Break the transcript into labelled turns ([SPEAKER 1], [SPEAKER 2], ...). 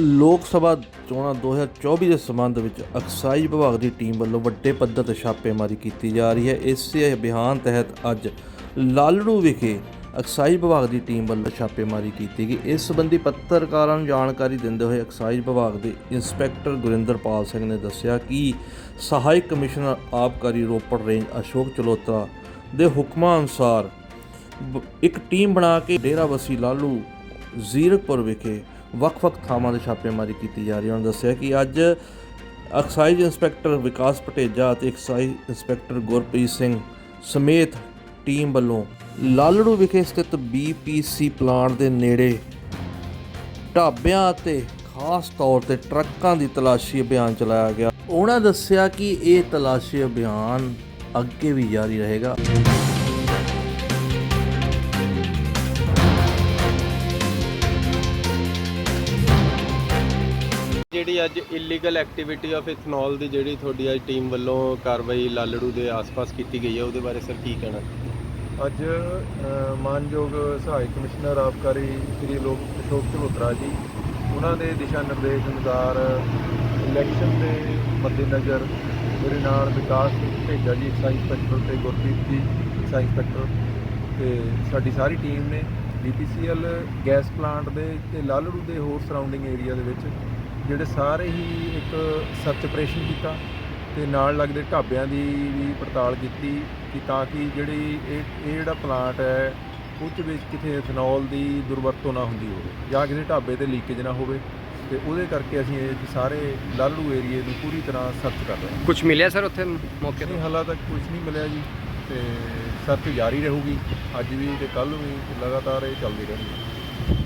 [SPEAKER 1] ਲੋਕ ਸਭਾ ਚੋਣਾਂ 2024 ਦੇ ਸੰਬੰਧ ਵਿੱਚ ਐਕਸਾਈਜ਼ ਵਿਭਾਗ ਦੀ ਟੀਮ ਵੱਲੋਂ ਵੱਡੇ ਪੱਧਰ ਤੇ ਛਾਪੇਮਾਰੀ ਕੀਤੀ ਜਾ ਰਹੀ ਹੈ। ਇਸੇ ਅਭਿਆਨ ਤਹਿਤ ਅੱਜ ਲਾਲੜੂ ਵਿਖੇ ਐਕਸਾਈਜ਼ ਵਿਭਾਗ ਦੀ ਟੀਮ ਵੱਲੋਂ ਛਾਪੇਮਾਰੀ ਕੀਤੀ ਗਈ। ਇਸ ਸੰਬੰਧੀ ਪੱਤਰਕਾਰਾਂ ਨੂੰ ਜਾਣਕਾਰੀ ਦਿੰਦੇ ਹੋਏ ਐਕਸਾਈਜ਼ ਵਿਭਾਗ ਦੇ ਇੰਸਪੈਕਟਰ ਗੁਰਿੰਦਰਪਾਲ ਸਿੰਘ ਨੇ ਦੱਸਿਆ ਕਿ ਸਹਾਇਕ ਕਮਿਸ਼ਨਰ ਆਬਕਾਰੀ ਰੋਪੜ ਰੇਂਜ ਅਸ਼ੋਕ ਚਲੋਤਰਾ ਦੇ ਹੁਕਮਾਂ ਅਨੁਸਾਰ ਇੱਕ ਟੀਮ ਬਣਾ ਕੇ ਡੇਰਾਬੱਸੀ ਲਾਲੂ ਜ਼ੀਰਕਪੁਰ ਵਿਖੇ ਵੱਖ-ਵੱਖ ਥਾਵਾਂ ਤੇ ਛਾਪੇਮਾਰੀ ਕੀਤੀ ਜਾ ਰਹੀ ਹੈ। ਉਹਨਾਂ ਦੱਸਿਆ ਕਿ ਅੱਜ ਐਕਸਾਈਜ਼ ਇੰਸਪੈਕਟਰ ਵਿਕਾਸ ਪਟੇਜਾ ਅਤੇ ਐਕਸਾਈਜ਼ ਇੰਸਪੈਕਟਰ ਗੁਰਪ੍ਰੀਤ ਸਿੰਘ ਸਮੇਤ ਟੀਮ ਵੱਲੋਂ ਲਾਲੜੂ ਵਿਖੇ ਸਥਿਤ ਬੀਪੀਸੀ ਪਲਾਂਟ ਦੇ ਨੇੜੇ ਢਾਬਿਆਂ ਅਤੇ ਖਾਸ ਤੌਰ ਤੇ ਟਰੱਕਾਂ ਦੀ ਤਲਾਸ਼ੀ ਅਭਿਆਨ ਚਲਾਇਆ ਗਿਆ। ਉਹਨਾਂ ਦੱਸਿਆ ਕਿ ਇਹ ਤਲਾਸ਼ੀ ਅਭਿਆਨ ਅੱਗੇ ਵੀ ਜਾਰੀ ਰਹੇਗਾ।
[SPEAKER 2] ਜਿਹੜੀ ਅੱਜ ਇਲੀਗਲ ਐਕਟੀਵਿਟੀ ਆਫ ਇਥਨੋਲ ਦੀ ਜਿਹੜੀ ਤੁਹਾਡੀ ਅੱਜ ਟੀਮ ਵੱਲੋਂ ਕਾਰਵਾਈ ਲਾਲੜੂ ਦੇ ਆਸ-ਪਾਸ ਕੀਤੀ ਗਈ ਹੈ, ਉਹਦੇ ਬਾਰੇ ਸਰ ਕੀ ਕਹਿਣਾ?
[SPEAKER 3] ਅੱਜ ਮਾਨਯੋਗ ਸਹਾਇਕ ਕਮਿਸ਼ਨਰ ਆਬਕਾਰੀ ਸ੍ਰੀ ਲੋਕ, ਅਸ਼ੋਕ ਚਲੋਤਰਾ ਜੀ, ਉਹਨਾਂ ਦੇ ਦਿਸ਼ਾ ਨਿਰਦੇਸ਼ ਅਨੁਸਾਰ ਇਲੈਕਸ਼ਨ ਦੇ ਮੱਦੇਨਜ਼ਰ ਮੇਰੇ ਨਾਲ ਵਿਕਾਸ ਭੇਜਾ ਜੀ ਐਕਸਾਈਜ਼ ਇੰਸਪੈਕਟਰ ਤੇ ਗੁਰਪ੍ਰੀਤ ਜੀ ਐਕਸਾਈਜ਼ ਇੰਸਪੈਕਟਰ ਤੇ ਸਾਡੀ ਸਾਰੀ ਟੀਮ ਨੇ ਬੀਪੀਸੀਐਲ ਗੈਸ ਪਲਾਂਟ ਦੇ ਤੇ ਲਾਲੜੂ ਦੇ ਹੋਰ ਸਰਾਊਂਡਿੰਗ ਏਰੀਆ ਦੇ ਵਿੱਚ ਜਿਹੜੇ ਸਾਰੇ ਹੀ ਇੱਕ ਸਰਚ ਆਪਰੇਸ਼ਨ ਕੀਤਾ ਤੇ ਨਾਲ ਲੱਗਦੇ ਢਾਬਿਆਂ ਦੀ ਵੀ ਪੜਤਾਲ ਕੀਤੀ ਕਿ ਤਾਂ ਕਿ ਜਿਹੜੀ ਇਹ ਇਹ ਜਿਹੜਾ ਪਲਾਂਟ ਹੈ ਉਹ 'ਚ ਵਿੱਚ ਕਿਤੇ ਇਥਨੋਲ ਦੀ ਦੁਰਵਰਤੋਂ ਨਾ ਹੁੰਦੀ ਹੋਵੇ ਜਾਂ ਕਿਸੇ ਢਾਬੇ ਤੇ ਲੀਕੇਜ ਨਾ ਹੋਵੇ ਤੇ ਉਹਦੇ ਕਰਕੇ ਅਸੀਂ ਇਹ ਸਾਰੇ ਲਾਲੜੂ ਏਰੀਏ ਨੂੰ ਪੂਰੀ ਤਰ੍ਹਾਂ ਸਰਚ ਕਰ ਰਹੇ ਹਾਂ।
[SPEAKER 4] ਕੁਝ ਮਿਲਿਆ ਸਰ ਉੱਥੇ ਮੌਕੇ ਤੇ?
[SPEAKER 3] ਹਾਲਾਂ ਤੱਕ ਕੁਝ ਨਹੀਂ ਮਿਲਿਆ ਜੀ ਤੇ ਸਰਚ ਜਾਰੀ ਰਹੂਗੀ। ਅੱਜ ਵੀ ਤੇ ਕੱਲ੍ਹ ਵੀ ਲਗਾਤਾਰ ਇਹ ਚੱਲਦੀ ਰਹਿਣੀ